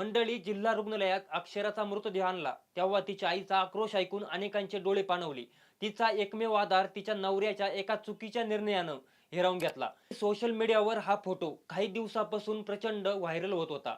मंडळी जिल्हा रुग्णालयात अक्षराचा मृतदेह आणला. तेव्हा तिच्या आईचा आक्रोश ऐकून अनेकांचे डोळे पाणवले. तिचा एकमेव आधार तिच्या नवऱ्याच्या एका चुकीच्या निर्णयानं हिरावून घेतला. सोशल मीडियावर हा फोटो काही दिवसापासून प्रचंड व्हायरल होत होता.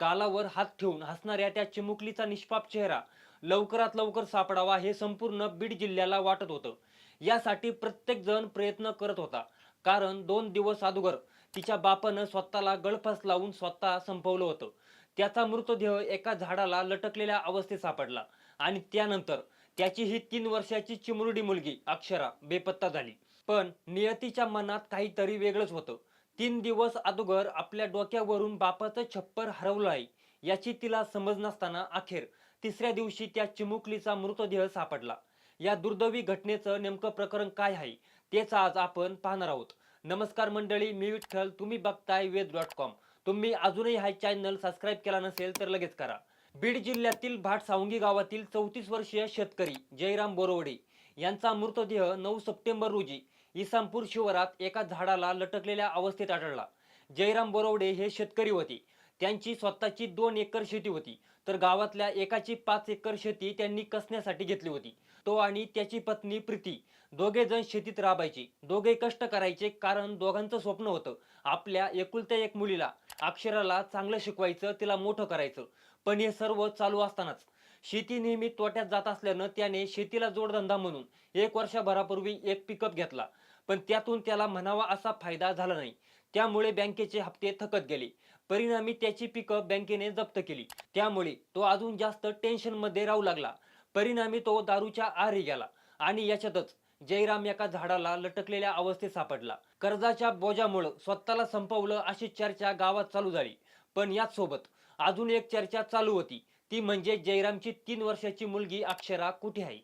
गालावर हात ठेवून हसणाऱ्या त्या चिमुकलीचा निष्पाप चेहरा लवकरात लवकर सापडावा हे संपूर्ण बीड जिल्ह्याला वाटत होतं. यासाठी प्रत्येक जण प्रयत्न करत होता. कारण दोन दिवस अगोदर तिच्या बापानं स्वतःला गळफास लावून स्वतः संपवलं होतं. त्याचा मृतदेह एका झाडाला लटकलेल्या अवस्थेत सापडला आणि त्यानंतर त्याची ही तीन वर्षाची चिमुरडी मुलगी अक्षरा बेपत्ता झाली. पण नियतीच्या मनात काहीतरी वेगळंच होतं. तीन दिवस अगोदर आपल्या डोक्यावरून बापाचं छप्पर हरवलं आहे याची तिला समज नसताना अखेर तिसऱ्या दिवशी त्या चिमुकलीचा मृतदेह सापडला. या दुर्दैवी घटनेचं नेमकं प्रकरण काय आहे तेच आज आपण पाहणार आहोत. नमस्कार मंडळी मी विठ्ठल तुम्ही बघताय वेद डॉट कॉम. तुम्ही अजूनही हा चॅनल सबस्क्राईब केला नसेल तर लगेच करा. बीड जिल्ह्यातील भाट सावंगी गावातील चौतीस वर्षीय शेतकरी जयराम बोरवडे यांचा मृतदेह नऊ सप्टेंबर रोजी इसामपूर शिवारात एका झाडाला लटकलेल्या अवस्थेत आढळला. जयराम बोरवडे हे शेतकरी होते. त्यांची स्वतःची दोन एकर शेती होती. तर गावातल्या एकाची पाच एकर शेती त्यांनी कसण्यासाठी घेतली होती. तो आणि त्याची पत्नी प्रीती दोघे जण शेतीत राबायचे. दोघे कष्ट करायचे कारण दोघांचं स्वप्न होतं. आपल्या एकुलत्या एक मुलीला अक्षराला चांगलं शिकवायचं तिला मोठं करायचं. पण हे सर्व चालू असतानाच शेती नेहमी तोट्यात जात असल्यानं त्याने शेतीला जोडधंदा म्हणून एक वर्षभरापूर्वी एक पिकअप घेतला. पण त्यातून त्याला म्हणावा असा फायदा झाला नाही. त्यामुळे बँकेचे हप्ते थकत गेले. परिणामी त्याची पिकअप बँकेने जप्त केली. त्यामुळे तो अजून जास्त टेन्शनमध्ये राहू लागला. परिणामी तो दारूच्या आहारी गेला आणि याच्यातच जयराम एका झाडाला लटकलेल्या अवस्थेत सापडला. कर्जाच्या बोजामुळं स्वतःला संपवलं अशी चर्चा गावात चालू झाली. पण याच सोबत अजून एक चर्चा चालू होती. ती म्हणजे जयरामची तीन वर्षाची मुलगी अक्षरा कुठे आहे?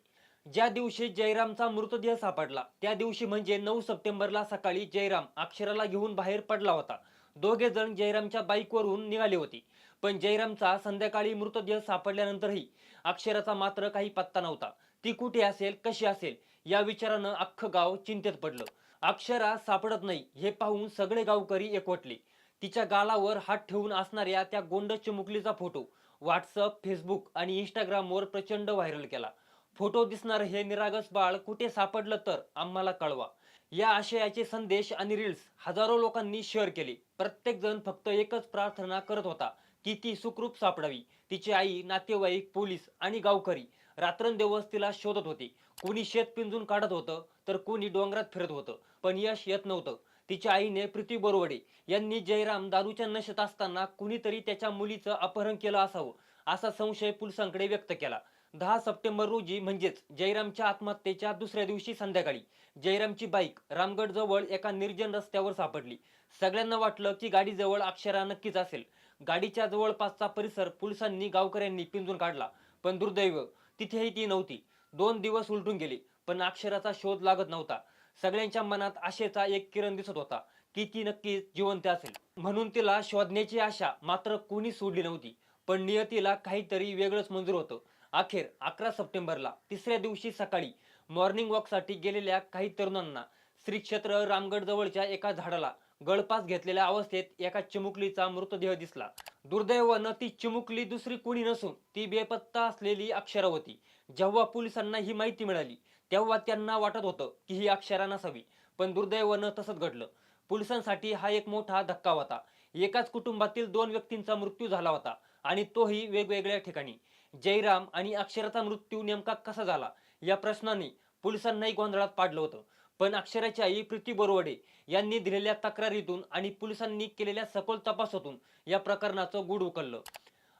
ज्या दिवशी जयरामचा मृतदेह सापडला त्या दिवशी म्हणजे नऊ सप्टेंबरला सकाळी जयराम अक्षराला घेऊन बाहेर पडला होता. दोघे जण जयरामच्या बाईकवरून निघाले होते. पण जयरामचा संध्याकाळी मृतदेह सापडल्यानंतरही अक्षराचा मात्र काही पत्ता नव्हता. ती कुठे असेल कशी असेल या विचारानं अख्खं गाव चिंतेत पडलं. अक्षरा सापडत नाही हे पाहून सगळे गावकरी एकवटले. तिच्या गालावर हात ठेवून असणाऱ्या त्या गोंड चिमुकलीचा फोटो व्हॉट्सअप फेसबुक आणि इंस्टाग्रामवर प्रचंड व्हायरल केला. फोटो दिसणार हे निरागस बाळ कुठे सापडलं तर आम्हाला कळवा. या आशयाचे संदेश आणि रील्स हजारो लोकांनी शेअर केले. प्रत्येक जण फक्त एकच प्रार्थना करत होता की ती सुखरूप सापडावी. तिची आई नातेवाईक पोलीस आणि गावकरी रात्रंदिवस तिला शोधत होते. कोणी शेत पिंजून काढत होतं तर कोणी डोंगरात फिरत होतं. पण यश येत नव्हतं. तिच्या आईने प्रीती बोरवडे यांनी जयराम दारूच्या नशेत असताना कुणीतरी त्याच्या मुलीचं अपहरण केलं असावं असा संशय पोलिसांकडे व्यक्त केला. दहा सप्टेंबर रोजी म्हणजेच जयरामच्या आत्महत्येच्या दुसऱ्या दिवशी संध्याकाळी जयरामची बाईक रामगड जवळ एका निर्जन रस्त्यावर सापडली. सगळ्यांना वाटलं की गाडीजवळ अक्षरा नक्कीच असेल. गाडीच्या जवळपासचा परिसर पोलिसांनी गावकऱ्यांनी पिंजून काढला पण दुर्दैव तिथेही ती नव्हती. दोन दिवस उलटून गेले पण अक्षराचा शोध लागत नव्हता. सगळ्यांच्या मनात आशेचा एक किरण दिसत होता की ती नक्कीच जिवंत असेल. म्हणून तिला शोधण्याची आशा मात्र कोणी सोडली नव्हती पण नियतीला काहीतरी वेगळंच मंजूर होतं. अखेर अकरा सप्टेंबरला तिसऱ्या दिवशी सकाळी मॉर्निंग वॉकसाठी गेलेल्या काही तरुणांना श्री क्षेत्र रामगड जवळच्या एका झाडाला गळपास घेतलेल्या अवस्थेत एका चिमुकलीचा मृतदेह दिसला. दुर्दैवानं ती चिमुकली दुसरी कोणी नसून ती बेपत्ता असलेली अक्षरा होती. जेव्हा पोलिसांना ही माहिती मिळाली तेव्हा त्यांना वाटत होतं की ही अक्षरा नसावी पण दुर्दैवानं तसंच घडलं. पोलिसांसाठी हा एक मोठा धक्का होता. एकाच कुटुंबातील दोन व्यक्तींचा मृत्यू झाला होता आणि तोही वेगवेगळ्या ठिकाणी. जयराम आणि अक्षराचा मृत्यू नेमका कसा झाला? या प्रश्नाने पोलिसांनाही गोंधळात पाडलं होतं. पण अक्षराची आई प्रीती बोरवडे यांनी दिलेल्या तक्रारीतून आणि पोलिसांनी केलेल्या सखोल तपासातून या प्रकरणाचं गुढ उकललं.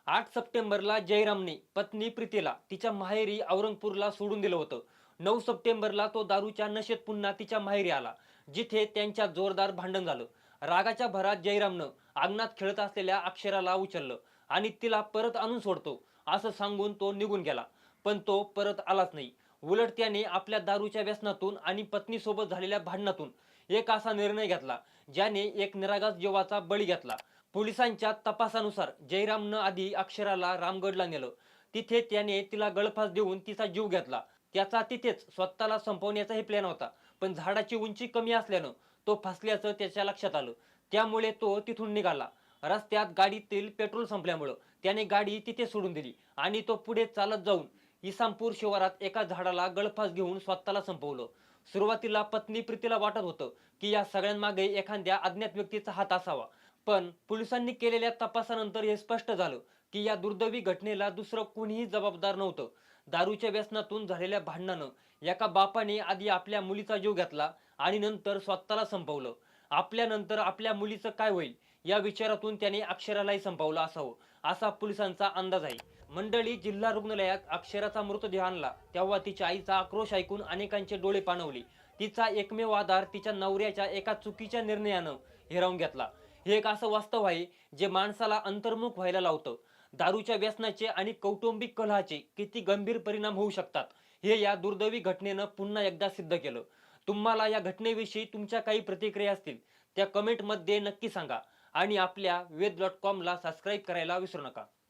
आठ सप्टेंबरला जयरामने पत्नी प्रीतीला तिच्या माहेरी औरंगपूरला सोडून दिलं होतं. नऊ सप्टेंबरला तो दारूच्या नशेत पुन्हा तिच्या माहेरी आला जिथे त्यांच्या जोरदार भांडण झालं. रागाच्या भरात जयरामनं अंगणात खेळत असलेल्या अक्षराला उचललं. आणि तिला परत आणून सोडतो. असं सांगून तो निघून गेला. पण तो परत आलाच नाही. उलट त्याने आपल्या दारूच्या व्यसनातून आणि पत्नीसोबत झालेल्या भांडणातून एक असा निर्णय घेतला ज्याने एक निरागस जीवाचा बळी घेतला. पोलिसांच्या तपासानुसार जयरामनं आधी अक्षराला रामगडला नेलं. तिथे त्याने तिला गळफास देऊन तिचा जीव घेतला. त्याचा तिथेच स्वतःला संपवण्याचाही प्लॅन होता पण झाडाची उंची कमी असल्यानं तो फसल्याचं त्याच्या लक्षात आलं. त्यामुळे तो तिथून निघाला. रस्त्यात गाडीतील पेट्रोल संपल्यामुळं त्याने गाडी तिथे सोडून दिली आणि तो पुढे चालत जाऊन इसामपूर शिवारात एका झाडाला गळफास घेऊन स्वतःला संपवलं. सुरुवातीला पत्नी प्रीतीला वाटत होतं की या सगळ्यांमागे एखाद्या अज्ञात व्यक्तीचा हात असावा. पण पोलिसांनी केलेल्या तपासानंतर हे स्पष्ट झालं की या दुर्दैवी घटनेला दुसरं कोणीही जबाबदार नव्हतं. दारूच्या व्यसनातून झालेल्या भांडणानं एका बापाने आधी आपल्या मुलीचा जीव घेतला आणि नंतर स्वतःला संपवलं. आपल्यानंतर आपल्या मुलीचं काय होईल? या विचारातून त्याने अक्षरालाही संपवलं असावं. असा पोलिसांचा अंदाज आहे. मंडळी जिल्हा रुग्णालयात अक्षराचा मृतदेह आणला. तेव्हा तिच्या आईचा आक्रोश ऐकून अनेकांचे डोळे पाणवले. तिचा एकमेव आधार तिच्या नवऱ्याच्या एका चुकीच्या निर्णयानं हिरावून घेतला. हे एक असं वास्तव आहे जे माणसाला अंतर्मुख व्हायला लावतं. दारूच्या व्यसनाचे आणि कौटुंबिक कलहाचे किती गंभीर परिणाम होऊ शकतात हे या दुर्दैवी घटनेनं पुन्हा एकदा सिद्ध केलं. तुम्हाला या घटनेविषयी तुमच्या काही प्रतिक्रिया असतील त्या कमेंटमध्ये नक्की सांगा. आणि आपल्या वेद डॉट कॉमला सबस्क्राईब करायला विसरू नका.